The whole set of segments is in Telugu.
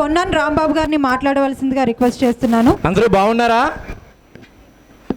పొన్నాన్ రాంబాబు గారిని మాట్లాడవలసిందిగా రిక్వెస్ట్ చేస్తున్నాను. అందరూ బాగున్నారా?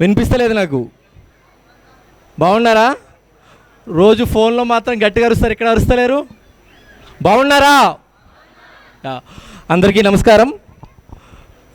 వినిపిస్తలేదు నాకు. బాగున్నారా? రోజు ఫోన్లో మాత్రం గట్టిగా అరుస్తారు ఇక్కడ అరుస్తలేరు? బాగున్నారా? అందరికీ నమస్కారం.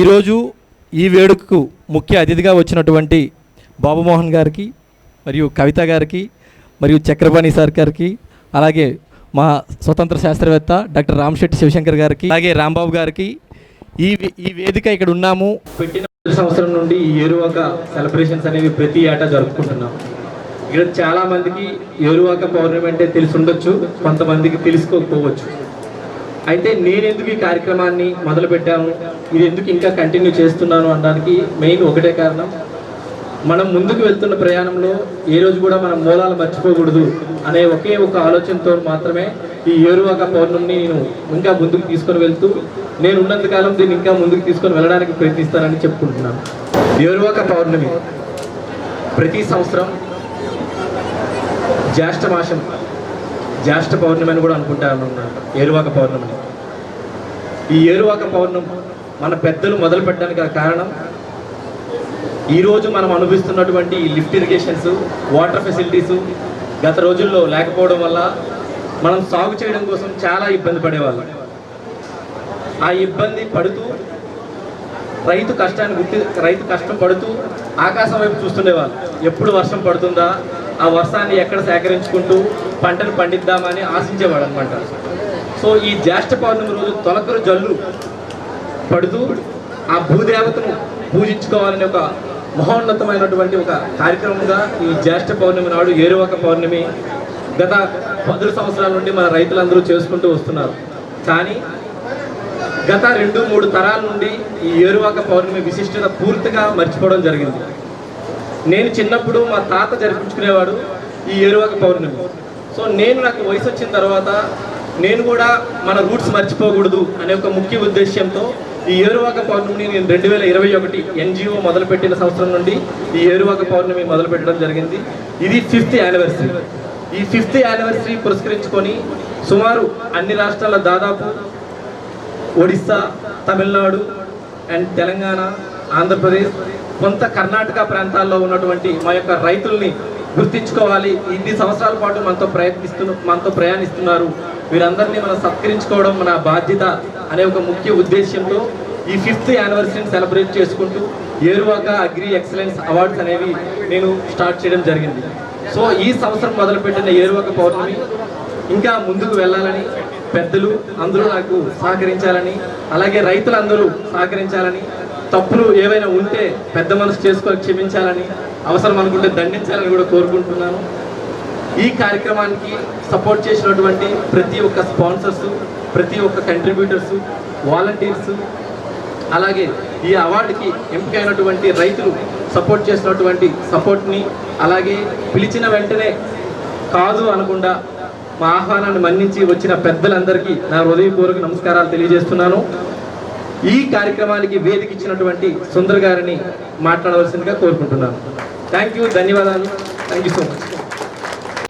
ఈరోజు ఈ వేడుకకు ముఖ్య అతిథిగా వచ్చినటువంటి బాబుమోహన్ గారికి మరియు కవిత గారికి మరియు చక్రపాణి సార్ గారికి అలాగే మా స్వతంత్ర శాస్త్రవేత్త డాక్టర్ రామశెట్టి శివశంకర్ గారికి అలాగే రాంబాబు గారికి ఈ వే- ఈ వేదిక ఇక్కడ ఉన్నాము. పెట్టిన సంవత్సరం నుండి ఈ ఏరువాక సెలబ్రేషన్స్ అనేవి ప్రతి ఏటా జరుపుకుంటున్నాం. ఇక్కడ చాలా మందికి ఏరువాక పౌర్ణమి అంటే తెలిసి ఉండొచ్చు కొంతమందికి తెలుసుకోకపోవచ్చు. అయితే నేను ఎందుకు ఈ కార్యక్రమాన్ని మొదలు పెట్టాను ఇది ఎందుకు ఇంకా కంటిన్యూ చేస్తున్నాను అనడానికి మెయిన్ ఒకటే కారణం మనం ముందుకు వెళ్తున్న ప్రయాణంలో ఏ రోజు కూడా మనం మూలాలు మర్చిపోకూడదు అనే ఒకే ఒక ఆలోచనతో మాత్రమే ఈ ఏరువాక పౌర్ణమిని నేను ఇంకా ముందుకు తీసుకొని వెళ్తూ నేను ఉన్నంతకాలం దీన్ని ఇంకా ముందుకు తీసుకొని వెళ్ళడానికి ప్రయత్నిస్తానని చెప్పుకుంటున్నాను. ఏరువాక పౌర్ణమి ప్రతి సంవత్సరం జ్యేష్ఠ మాసం జ్యేష్ఠ పౌర్ణమి అని కూడా అనుకుంటాను ఏరువాక పౌర్ణమిని. ఈ ఏరువాక పౌర్ణమి మన పెద్దలు మొదలు పెట్టడానికి కారణం ఈరోజు మనం అనుభవిస్తున్నటువంటి లిఫ్ట్ ఇరిగేషన్స్ వాటర్ ఫెసిలిటీస్ గత రోజుల్లో లేకపోవడం వల్ల మనం సాగు చేయడం కోసం చాలా ఇబ్బంది పడేవాళ్ళం. ఆ ఇబ్బంది పడుతూ రైతు కష్టాన్ని గుర్తి రైతు కష్టం పడుతూ ఆకాశం వైపు చూస్తుండేవాళ్ళు. ఎప్పుడు వర్షం పడుతుందా ఆ వర్షాన్ని ఎక్కడ సేకరించుకుంటూ పంటను పండిద్దామని ఆశించేవాడు అనమాట సో ఈ జ్యేష్ఠ పౌర్ణమి రోజు తొలకరు జల్లు పడుతూ ఆ భూదేవతను పూజించుకోవాలని ఒక మహోన్నతమైనటువంటి ఒక కార్యక్రమంగా ఈ జ్యేష్ఠ పౌర్ణమి నాడు ఏరువాక పౌర్ణమి గత పదుల సంవత్సరాల నుండి మన రైతులందరూ చేసుకుంటూ వస్తున్నారు. కానీ గత రెండు మూడు తరాల నుండి ఈ ఏరువాక పౌర్ణమి విశిష్టత పూర్తిగా మర్చిపోవడం జరిగింది. నేను చిన్నప్పుడు మా తాత జరిపించుకునేవాడు ఈ ఏరువాక పౌర్ణమి. సో నేను నాకు వయసు వచ్చిన తర్వాత నేను కూడా మన రూట్స్ మర్చిపోకూడదు అనే ఒక ముఖ్య ఉద్దేశ్యంతో ఈ ఏరువాక పౌర్ణమిని నేను రెండు వేల ఇరవై ఒకటి ఎన్జిఓ మొదలుపెట్టిన సంవత్సరం నుండి ఈ ఏరువాక పౌర్ణమి మొదలుపెట్టడం జరిగింది. ఇది ఫిఫ్త్ యానివర్సరీ. ఈ ఫిఫ్త్ యానివర్సరీ పురస్కరించుకొని సుమారు అన్ని రాష్ట్రాల దాదాపు ఒడిస్సా తమిళనాడు అండ్ తెలంగాణ ఆంధ్రప్రదేశ్ కొంత కర్ణాటక ప్రాంతాల్లో ఉన్నటువంటి మా యొక్క రైతుల్ని గుర్తించుకోవాలి. ఇన్ని సంవత్సరాల పాటు మనతో ప్రయత్నిస్తున్న మనతో ప్రయాణిస్తున్నారు. వీరందరినీ మనం సత్కరించుకోవడం మన బాధ్యత. అనే ఒక ముఖ్య ఉద్దేశంతో ఈ ఫిఫ్త్ యానివర్సరీని సెలబ్రేట్ చేసుకుంటూ ఏరువాక అగ్రి ఎక్సలెన్స్ అవార్డ్స్ అనేవి నేను స్టార్ట్ చేయడం జరిగింది. సో ఈ సంవత్సరం మొదలుపెట్టిన ఏరువాక పౌర్ణమి ఇంకా ముందుకు వెళ్ళాలని పెద్దలు అందరూ నాకు సహకరించాలని అలాగే రైతులందరూ సహకరించాలని తప్పులు ఏవైనా ఉంటే పెద్ద మనసు చేసుకొని క్షమించాలని అవసరం అనుకుంటే దండించాలని కూడా కోరుకుంటున్నాను. ఈ కార్యక్రమానికి సపోర్ట్ చేసినటువంటి ప్రతి ఒక్క స్పాన్సర్స్ ప్రతి ఒక్క కంట్రిబ్యూటర్స్ వాలంటీర్స్ అలాగే ఈ అవార్డుకి ఎంపికైనటువంటి రైతులు సపోర్ట్ చేసినటువంటి సపోర్ట్ని అలాగే పిలిచిన వెంటనే కాదు అనకుండా మా ఆహ్వానాన్ని మన్నించి వచ్చిన పెద్దలందరికీ నా హృదయపూర్వక నమస్కారాలు తెలియజేస్తున్నాను. ఈ కార్యక్రమానికి వేదిక ఇచ్చినటువంటి సుందర్ గారిని మాట్లాడవలసిందిగా కోరుకుంటున్నాను. థ్యాంక్ యూ ధన్యవాదాలు. Thank you so much